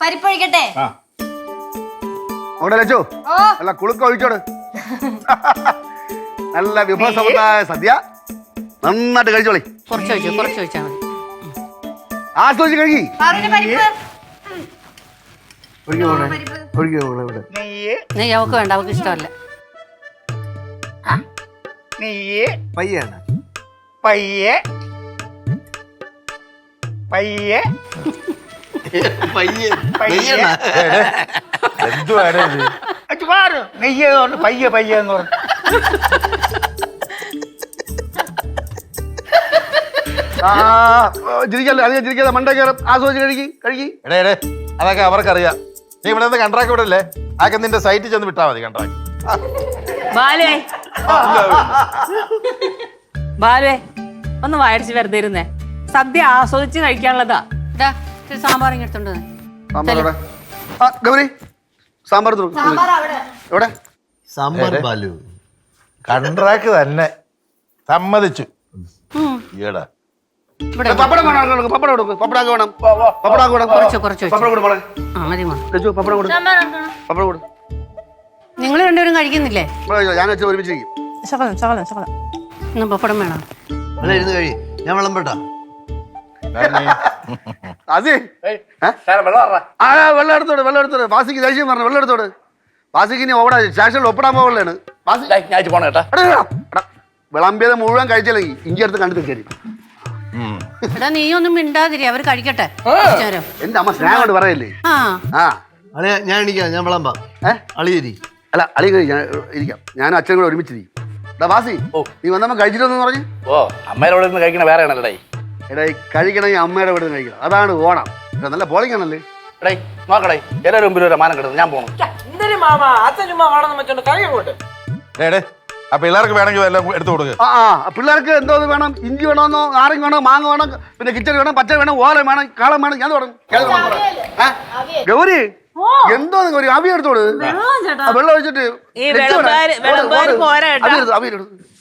പരിപ്പൊഴിക്കട്ടെ? അവിടെ ലച്ചോ ഓ. നല്ല കുളുക്ക ഒഴിച്ചോട്. നല്ല വിഭവസമൃദ്ധമായ സദ്യ. നന്നായിട്ട് കഴിച്ചോളി. കുറച്ച് വെച്ചു കുറച്ച് വെച്ചാൽ മതി. ആസ്വദിച്ച് കഴുകി. പാറുവിന്റെ പരിപ്പ്. നെയ്യ്. നെയ്യ് അവക്ക് വേണ്ട അവക്ക് ഇഷ്ടമല്ല. നെയ്യ്. പയ്യാണ്. പയ്യെ പയ്യെ പയ്യെ. പയ്യെ. എന്തുവാണ് ഇത്? നെയ്യ് എന്ന് പറഞ്ഞു പയ്യെ പയ്യെ എന്ന് പറഞ്ഞു. ആ ചിരിക്കല്ലേ? അധികം ചിരിക്കാതെ മണ്ടേ കയറും. ആസ്വദിച്ച് കഴുകി കഴുകി. എടേ എടേ അതൊക്കെ അവർക്കറിയാം. നീ ഇവിടെ നിന്ന് കൺട്രാക്ട് അല്ലേ ആക്കെ നിന്റെ സൈറ്റിൽ ചെന്ന് വിട്ടാ മതി കൺട്രാക്ട്. ഒന്ന് വായിച്ച് വെറുതെ ഇരുന്നേ. സദ്യ ആസ്വദിച്ച് കഴിക്കാനുള്ളതാ. ഇതാ ഇച്ചിരി സാമ്പാർ ഇങ്ങെടുത്തോണ്ട് വന്നേ. സാമ്പാർ എവിടെ? ആ ഗൗരി. സാമ്പാർ എടുത്തോ. സാമ്പാർ അവിടെ. എവിടെ? സാമ്പാർ ബാലു. കൺട്രാക്ട് തന്നെ. സമ്മതിച്ചു. ഈടാ ഇവിടെ പപ്പടം വേണം ആളുകൾക്ക്. പപ്പടം കൊടുക്കും. പപ്പടാക്ക് വേണം. പപ്പടാക്ക് വേണം. കുറച്ച് കുറച്ച് വെച്ചു. പപ്പടം കൊടു മോളെ. ആ മതി മോളെ. ലച്ചു പപ്പടം കൊടു പപ്പടം കൊടു നിങ്ങൾ രണ്ടുപേരും കഴിക്കുന്നില്ലേ? ഇവിടെ ഞാൻ വെച്ച് ഒരുമിച്ചിരിക്കും ശകലം ശകലം ശകലം ഇന്ന് പപ്പടം വേണം. ഇരുന്ന് ഞാൻ വിളമ്പട്ടാ. അതെ ആ വെള്ളം എടുത്തോട് വെള്ളം എടുത്തോട്. വാസിക്ക് ദേഷ്യം പറഞ്ഞു വെള്ളം എടുത്തോട്. വാസിക്ക് ഇനി ഓടാ സ്റ്റേഷനിൽ ഒപ്പിടാൻ പോവുള്ളതാണ്. വാസി. ഞാൻ പോണ കേട്ടാ. എടാ, എടാ, എടാ, വിളമ്പിയത് മുഴുവൻ കഴിച്ചില്ലെങ്കിൽ ഇഞ്ചി അടുത്ത് കണ്ടു തരും എടാ നീ ഒന്നും മിണ്ടാതിരി അവർ കഴിക്കട്ടെ. എന്റെ അമ്മ സ്നേഹം കൊണ്ട് പറയല്ലേ? ആ. അളിയ ഞാൻ എണീക്കാം ഞാൻ വിളമ്പാം. ഏ? അളിയരി. അല്ല അളി കഴി ഞാൻ ഇരിക്കാം. ഞാനും അച്ഛനും കൂടെ ഒരുമിച്ചിരിക്കും. വാസി നീ വന്നമ്മ കഴിച്ചിട്ടൊന്നും പറഞ്ഞു? ഓ അമ്മയുടെ കഴിക്കണ വേറെ ആണല്ലേ എടാ ഈ കഴിക്കണമെങ്കിൽ അമ്മയുടെ വീട് കഴിക്കണം. അതാണ് ഓണം. എടാ, നല്ല പോളിംഗ് ആണല്ലേ? എടേ നോക്കടേ എല്ലാവരും മുമ്പിൽ ഒരു മാനം കിട്ടുന്നത് ഞാൻ പോകണം എന്തൊരു മാമ? അച്ഛൻ ചുമ്മാ വേണമെന്ന് വെച്ചോണ്ട് കഴി അങ്ങോട്ട്. ഏടേ ആ പിള്ളേർക്ക് വേണമെങ്കിൽ എടുത്തു കൊടുക്കുക ആ ആ പിള്ളേർക്ക് എന്തോ ഇത് വേണം? ഇഞ്ചി വേണമെന്നോ ആരെങ്കിലും വേണോ? മാങ്ങ വേണം? പിന്നെ കിച്ചടി വേണം? പച്ച വേണം? ഓല വേണം? കാളം വേണം? ഞാൻ തുടങ്ങും? ഗൗരി എന്തോ നിങ്ങൾ ഒരു അവി എടുത്തോട് ആ, വെള്ളം ഒഴിച്ചിട്ട് ഈ വിളമ്പാര്- വിളമ്പാര് പോരാ കേട്ടോ. അവിയൽ എടുത്തോ, അവിയൽ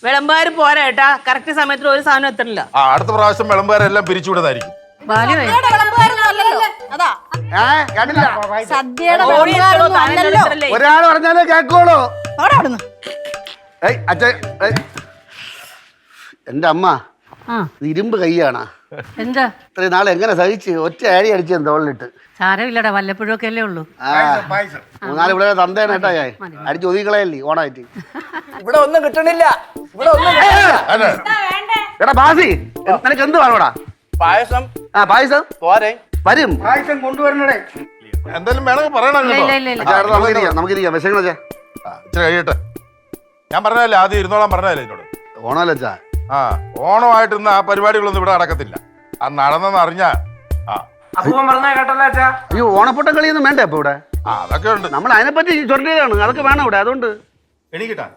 വിളമ്പാര് പോരാ കേട്ടാ കറക്റ്റ് സമയത്തിന് ഒരു സാധനം എത്തണില്ല. ആ അടുത്ത പ്രാവശ്യം വിളമ്പാരെല്ലാം പിരിച്ചുവിടുന്നതായിരിക്കും? ഒരാൾ പറഞ്ഞാലേ കേക്കോളൂ അച്ഛൻ. എന്റെ അമ്മ. ഇരുമ്പ് കൈയാണ്. എന്താ? ഇത്രയും നാളെ എങ്ങനെ സഹിച്ച് ഒറ്റ അടി അടിച്ചു തോളിലിട്ട്. സാരമില്ലടാ വല്ലപ്പോഴും ഒക്കെ അല്ലേ ഉള്ളൂ. ആ. മൂന്നാൽ ഇവിടെ തന്തേനെ കേട്ടാ ഞാൻ. അടിച്ച് ഒതുക്കളയല്ലേ ഓണായിട്ട്. ഇവിടെ ഒന്നും കിട്ടണില്ല. ഇവിടെ ഒന്നും എടാ ബാസി നിനക്ക് എന്ത് വേണോടാ പായസം. ആ പായസം? പോരെ വരും. പായസം കൊണ്ടുവരണേ എന്തായാലും വേണമെങ്കിൽ പറയണം നമുക്കിരിക്കാം നമുക്കിരിക്കാം. വിശങ്ങളെ ഇച്ചിരി കഴിയട്ടെ. ഞാൻ പറഞ്ഞല്ലേ ആദ്യം ഇരുന്നോളാൻ പറഞ്ഞല്ലേ എന്നോട്? ഓണമല്ല ആ ഓണമായിട്ട് ഇന്ന് ആ പരിപാടികളൊന്നും ഇവിടെ നടക്കത്തില്ല. ആ നടന്നെന്ന് അറിഞ്ഞാ ആ. അപ്പൂവൻ പറഞ്ഞ കേട്ടല്ലോ അച്ഛാ. അയ്യോ ഓണപ്പൊട്ടം കളിയൊന്നും വേണ്ട അപ്പൊ ഇവിടെ. ആ അതൊക്കെ ഉണ്ട്. നമ്മൾ അതിനെപ്പറ്റി ചൊല്ലിയതാണ്. അതൊക്കെ വേണം ഇവിടെ അതുകൊണ്ട്. എണീക്കിട്ടാ